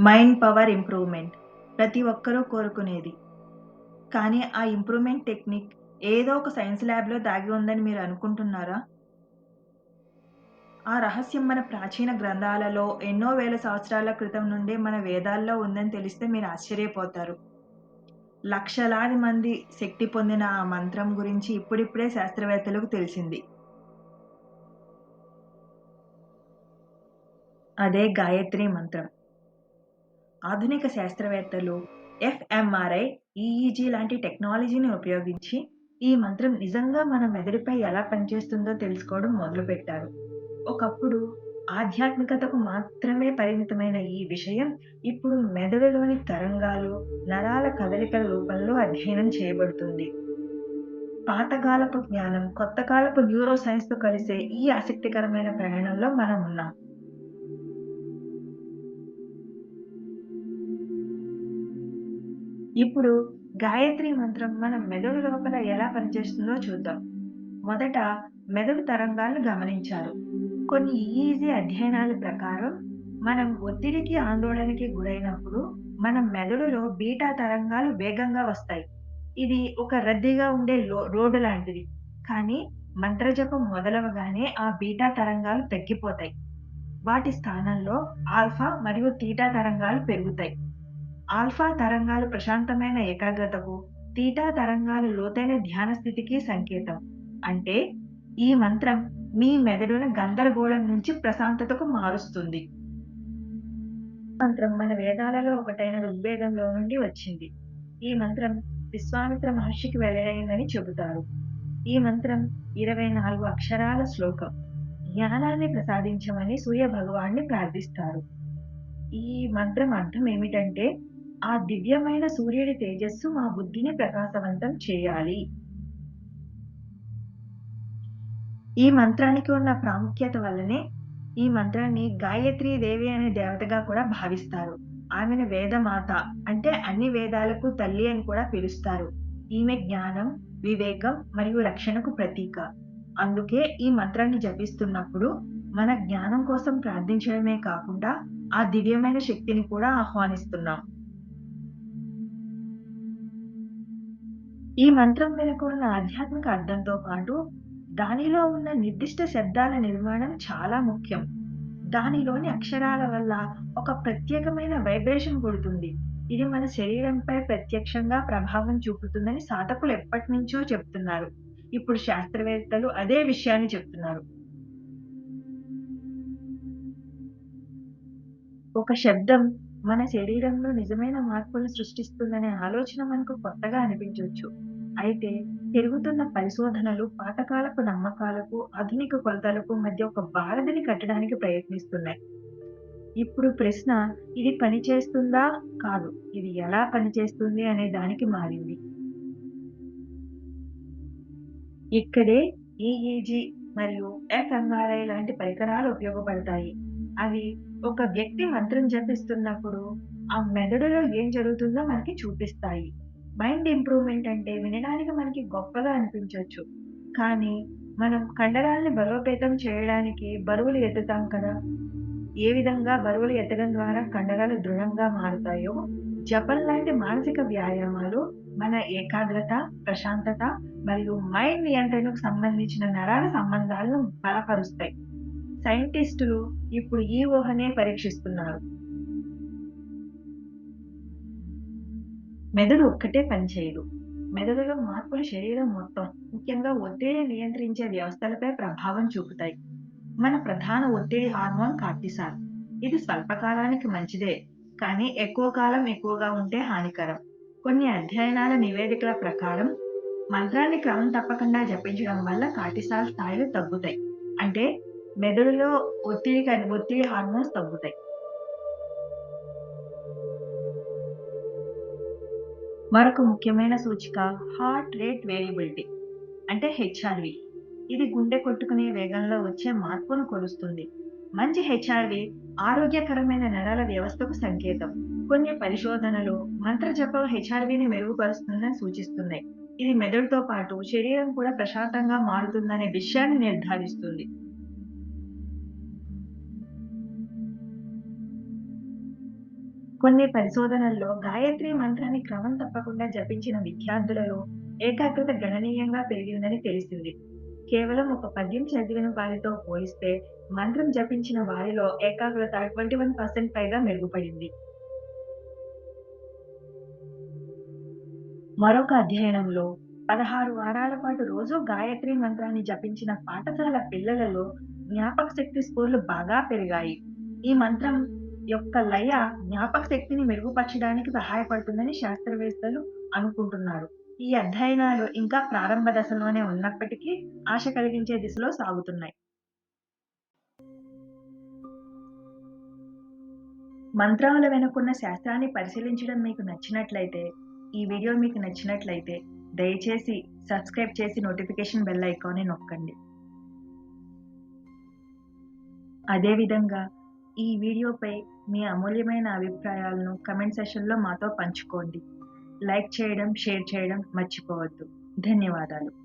Mind power improvement ప్రతి ఒక్కరూ కోరుకునేది. కానీ ఆ ఇంప్రూవ్‌మెంట్ టెక్నిక్ ఏదో ఒక సైన్స్ ల్యాబ్‌లో దాగి ఉందని మీరు అనుకుంటున్నారా? ఆ రహస్యం మన ప్రాచీన గ్రంథాలలో ఎన్నో వేల సంవత్సరాల క్రితం నుండే మన వేదాల్లో ఉందని తెలిస్తే మీరు ఆశ్చర్యపోతారు. లక్షలాది మంది శక్తి పొందిన ఆ మంత్రం గురించి ఇప్పుడిప్పుడే శాస్త్రవేత్తలకు తెలిసింది. అదే గాయత్రి మంత్రం. ఆధునిక శాస్త్రవేత్తలు ఎఫ్ఎంఆర్ఐ, ఈఈజీ లాంటి టెక్నాలజీని ఉపయోగించి ఈ మంత్రం నిజంగా మన మెదడుపై ఎలా పనిచేస్తుందో తెలుసుకోవడం మొదలుపెట్టారు. ఒకప్పుడు ఆధ్యాత్మికతకు మాత్రమే పరిమితమైన ఈ విషయం ఇప్పుడు మెదడులోని తరంగాలు, నరాల కదలికల రూపంలో అధ్యయనం చేయబడుతుంది. పాతకాలపు జ్ఞానం, కొత్త కాలపు న్యూరో సైన్స్‌తో కలిసే ఈ ఆసక్తికరమైన ప్రయాణంలో మనం ఉన్నాం. ఇప్పుడు గాయత్రి మంత్రం మన మెదడు లోపల ఎలా పనిచేస్తుందో చూద్దాం. మొదట మెదడు తరంగాలను గమనించారు. కొన్ని ఈజీ అధ్యయనాల ప్రకారం మనం ఒత్తిడికి, ఆందోళనకి గురైనప్పుడు మన మెదడులో బీటా తరంగాలు వేగంగా వస్తాయి. ఇది ఒక రద్దీగా ఉండే లో రోడ్డు లాంటిది. కానీ మంత్రజపం మొదలవగానే ఆ బీటా తరంగాలు తగ్గిపోతాయి. వాటి స్థానంలో ఆల్ఫా మరియు తీటా తరంగాలు పెరుగుతాయి. ఆల్ఫా తరంగాలు ప్రశాంతమైన ఏకాగ్రతకు, తీటా తరంగాలు లోతైన ధ్యాన స్థితికి సంకేతం. అంటే ఈ మంత్రం మీ మెదడును గందరగోళం నుంచి ప్రశాంతతకు మారుస్తుంది. మంత్రం మన వేదాలలో ఒకటైన ఋగ్వేదంలో నుండి వచ్చింది. ఈ మంత్రం విశ్వామిత్ర మహర్షికి వెల్లడైందని చెబుతారు. ఈ మంత్రం 24 అక్షరాల శ్లోకం. జ్ఞానాన్ని ప్రసాదించమని సూర్య భగవాన్ని ప్రార్థిస్తారు. ఈ మంత్రం అర్థం ఏమిటంటే ఆ దివ్యమైన సూర్యుడి తేజస్సు మా బుద్ధిని ప్రకాశవంతం చేయాలి. ఈ మంత్రానికి ఉన్న ప్రాముఖ్యత వల్లనే ఈ మంత్రాన్ని గాయత్రీ దేవి అనే దేవతగా కూడా భావిస్తారు. ఆమెను వేదమాత అంటే అన్ని వేదాలకు తల్లి అని కూడా పిలుస్తారు. ఈమె జ్ఞానం, వివేకం మరియు రక్షణకు ప్రతీక. అందుకే ఈ మంత్రాన్ని జపిస్తున్నప్పుడు మన జ్ఞానం కోసం ప్రార్థించడమే కాకుండా ఆ దివ్యమైన శక్తిని కూడా ఆహ్వానిస్తున్నాం. ఈ మంత్రం వెనుక ఉన్న ఆధ్యాత్మిక అర్థంతో పాటు దానిలో ఉన్న నిర్దిష్ట శబ్దాల నిర్మాణం చాలా ముఖ్యం. దానిలోని అక్షరాల వల్ల ఒక ప్రత్యేకమైన వైబ్రేషన్ పుడుతుంది. ఇది మన శరీరంపై ప్రత్యక్షంగా ప్రభావం చూపుతుందని సాధకులు ఎప్పటినుంచో చెప్తున్నారు. ఇప్పుడు శాస్త్రవేత్తలు అదే విషయాన్ని చెప్తున్నారు. ఒక శబ్దం మన శరీరంలో నిజమైన మార్పులను సృష్టిస్తుందనే ఆలోచన మనకు కొత్తగా అనిపించవచ్చు అయితే పెరుగుతున్న పరిశోధనలు పాతకాలపు నమ్మకాలకు, ఆధునిక కొలతలకు మధ్య ఒక బారదిని కట్టడానికి ప్రయత్నిస్తున్నాయి. ఇప్పుడు ప్రశ్న ఇది పనిచేస్తుందా? కాదు. ఇది ఎలా పనిచేస్తుంది అనే దానికి మారింది. ఇక్కడే ఈఈజీ మరియు ఎఫ్ఎంఆర్ఐ లాంటి పరికరాలు ఉపయోగపడతాయి. అవి ఒక వ్యక్తి మంత్రం జపిస్తున్నప్పుడు ఆ మెదడులో ఏం జరుగుతుందో మనకి చూపిస్తాయి. మైండ్ ఇంప్రూవ్‌మెంట్ అంటే వినడానికి మనకి గొప్పగా అనిపించవచ్చు కానీ మనం కండరాల్ని బలోపేతం చేయడానికి బరువులు ఎత్తుతాం కదా! ఏ విధంగా బరువులు ఎత్తడం ద్వారా కండరాలు దృఢంగా మారుతాయో జపం లాంటి మానసిక వ్యాయామాలు మన ఏకాగ్రత, ప్రశాంతత మరియు మైండ్ నియంత్రణకు సంబంధించిన నరాల సంబంధాలను బలపరుస్తాయి. సైంటిస్టులు ఇప్పుడు ఈ ఊహనే పరీక్షిస్తున్నారు. మెదడు ఒక్కటే పనిచేయదు. మెదడులో మార్పులు శరీరం మొత్తం, ముఖ్యంగా ఒత్తిడిని నియంత్రించే వ్యవస్థలపై ప్రభావం చూపుతాయి. మన ప్రధాన ఒత్తిడి హార్మోన్ కార్టిసాల్. ఇది స్వల్పకాలానికి మంచిదే. కానీ ఎక్కువ కాలం ఎక్కువగా ఉంటే హానికరం. కొన్ని అధ్యయనాల నివేదికల ప్రకారం మంత్రాన్ని క్రమం తప్పకుండా జపించడం వల్ల కార్టిసాల్ స్థాయిలు తగ్గుతాయి. అంటే మెదడులో ఒత్తిడి కానీ ఒత్తిడి హార్మోన్స్ తగ్గుతాయి. మరొక ముఖ్యమైన సూచిక హార్ట్ రేట్ వేరియబిలిటీ అంటే హెచ్ఆర్‌వి. ఇది గుండె కొట్టుకునే వేగంలో వచ్చే మార్పును కొలుస్తుంది. మంచి హెచ్ఆర్‌వి ఆరోగ్యకరమైన నరాల వ్యవస్థకు సంకేతం. కొన్ని పరిశోధనలు మంత్ర జపం హెచ్ఆర్‌విని మెరుగుపరుస్తుందని సూచిస్తున్నాయి. ఇది మెదడుతో పాటు శరీరం కూడా ప్రశాంతంగా మారుతుందనే విషయాన్ని నిర్ధారిస్తుంది. కొన్ని పరిశోధనల్లో గాయత్రి మంత్రాన్ని క్రమం తప్పకుండా జపించిన విద్యార్థులలో ఏకాగ్రత గణనీయంగా పెరిగిందని తెలిసింది. కేవలం ఒక పద్యం చదివిన వారితో పోలిస్తే మంత్రం జపించిన వారిలో ఏకాగ్రత ట్వంటీ వన్ పర్సెంట్ పైగా మెరుగుపడింది. మరొక అధ్యయనంలో పదహారు వారాల పాటు రోజు గాయత్రి మంత్రాన్ని జపించిన పాఠశాల పిల్లలలో జ్ఞాపక శక్తి స్కోర్లు బాగా పెరిగాయి. ఈ మంత్రం యొక్క లయ జ్ఞాపక శక్తిని మెరుగుపరచడానికి సహాయపడుతుందని శాస్త్రవేత్తలు అనుకుంటున్నారు. ఈ అధ్యయనాలు ఇంకా ప్రారంభ దశలోనే ఉన్నప్పటికీ ఆశ కలిగించే దిశలో సాగుతున్నాయి. మంత్రాల వెనుకున్న శాస్త్రాన్ని పరిశీలించడం మీకు నచ్చినట్లయితే ఈ వీడియో మీకు నచ్చినట్లయితే దయచేసి సబ్స్క్రైబ్ చేసి నోటిఫికేషన్ బెల్ ఐకాన్ని నొక్కండి. అదేవిధంగా ఈ వీడియోపై మీ అమూల్యమైన అభిప్రాయాలను కమెంట్ సెషన్లో మాతో పంచుకోండి. లైక్ చేయడం షేర్ చేయడం మర్చిపోవద్దు. ధన్యవాదాలు.